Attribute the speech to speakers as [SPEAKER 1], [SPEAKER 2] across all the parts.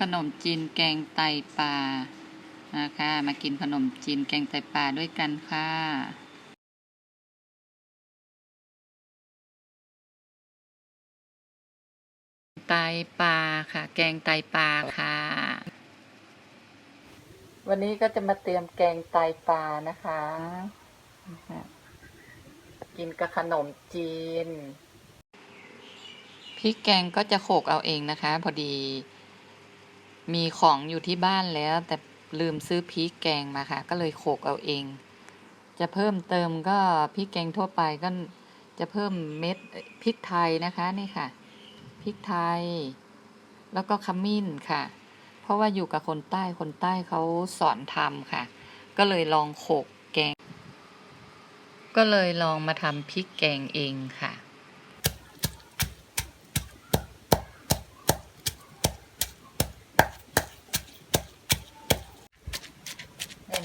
[SPEAKER 1] ขนมจีนแกงไตปลานะคะมากินขนมจีนแกงไตปลาด้วยกันค่ะไตปลาค่ะ แกงไตปลาค่ะ วันนี้ก็จะมาเตรียมแกงไตปลานะคะ กินกับขนมจีนพริกแกงก็จะโขกเอาเองนะคะ พอดี มีของอยู่ที่บ้านแล้ว แต่ลืมซื้อพริกแกงมาค่ะ ก็เลยโขกเอาเอง จะเพิ่มเติมก็พริกแกงทั่วไปก็จะเพิ่มเม็ดพริกไทยนะคะนี่ค่ะพริกไทย แล้วก็ขมิ้นค่ะ เพราะว่าอยู่กับคนใต้คนใต้เขาสอนทำค่ะ ก็เลยลองโขกแกง ก็เลยลองมาทำพริกแกงเองค่ะ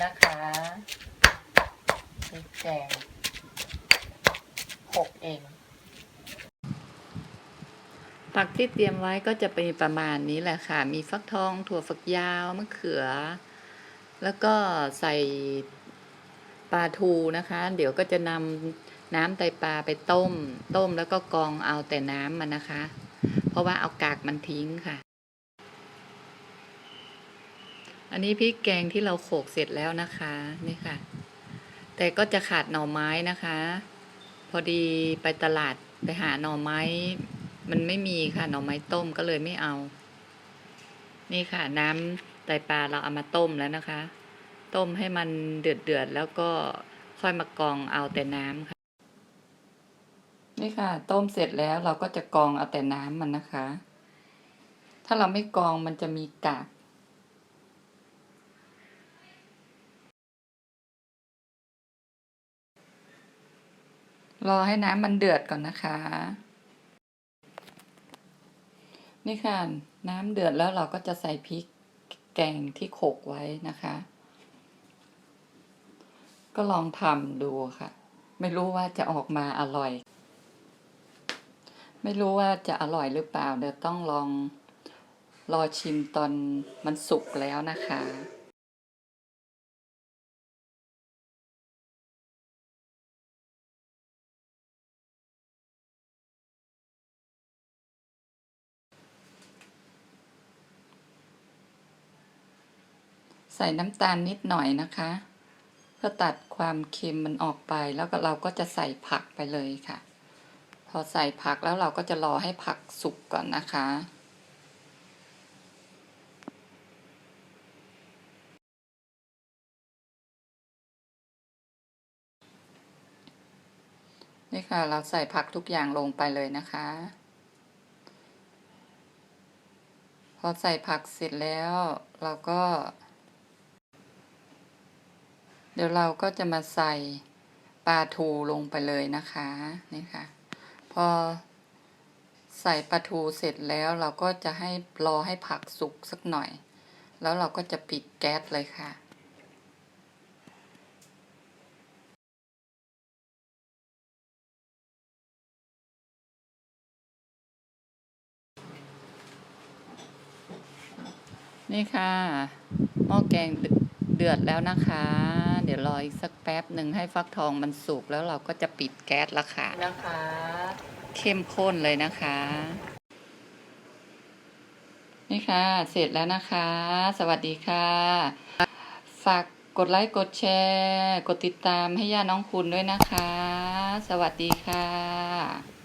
[SPEAKER 1] นะคะพริกแกงหกเองผักที่เตรียมไว้ก็จะเป็นประมาณนี้แหละค่ะ มีฟักทอง ถั่วฝักยาวมะเขือ แล้วก็ใส่ปลาทูนะคะ เดี๋ยวก็จะนำน้ำไตปลาไปต้ม ต้มแล้วก็กองเอาแต่น้ำมันนะคะ เพราะว่าเอากากมันทิ้งค่ะ อันนี้พริกแกงที่เราโขกเสร็จแล้วนะคะนี่ค่ะ แต่ก็จะขาดหน่อไม้นะคะ พอดีไปตลาดไปหาหน่อไม้ มันไม่มีค่ะหน่อไม้ต้มก็เลยไม่เอา นี่ค่ะน้ำไตปลาเราเอามาต้มแล้วนะคะ ต้มให้มันเดือดเดือดแล้วก็ค่อยมากรองเอาแต่น้ำค่ะ นี่ค่ะ ต้มเสร็จแล้วเราก็จะกรองเอาแต่น้ำมันนะคะ ถ้าเราไม่กรองมันจะมีกาก รอให้น้ำมันเดือดก่อนนะคะ นี่ค่ะ น้ำเดือดแล้วเราก็จะใส่พริกแกงที่โขกไว้นะคะ ก็ลองทำดูค่ะ ไม่รู้ว่าจะออกมาอร่อย ไม่รู้ว่าจะอร่อยหรือเปล่า เดี๋ยวต้องลองรอชิมตอนมันสุกแล้วนะคะ ใส่น้ำตาลนิดหน่อยนะคะเพื่อตัดความเค็มมันออกไปแล้วก็เราก็จะใส่ผักไปเลยค่ะ พอใส่ผักแล้วเราก็จะรอให้ผักสุกก่อนนะคะนี่ค่ะ เราใส่ผักทุกอย่างลงไปเลยนะคะ พอใส่ผักเสร็จแล้วเราก็ เดี๋ยวเราก็จะมาใส่ปลาทูลงไปเลยนะคะนี่ค่ะ พอใส่ปลาทูเสร็จแล้วเราก็จะให้รอให้ผักสุกสักหน่อย แล้วเราก็จะปิดแก๊สเลยค่ะนี่ค่ะหม้อแกงเดือดแล้วนะคะ ดี๋ยวรออีกสักแป๊บหนึ่งให้ฟักทองมันสุกแล้วเราก็จะปิดแก๊สละค่ะนะคะ เข้มข้นเลยนะคะ นี่ค่ะ เสร็จแล้วนะคะ สวัสดีค่ะ ฝากกดไลค์กดแชร์ กดติดตามให้ย่าน้องคุณด้วยนะคะ สวัสดีค่ะ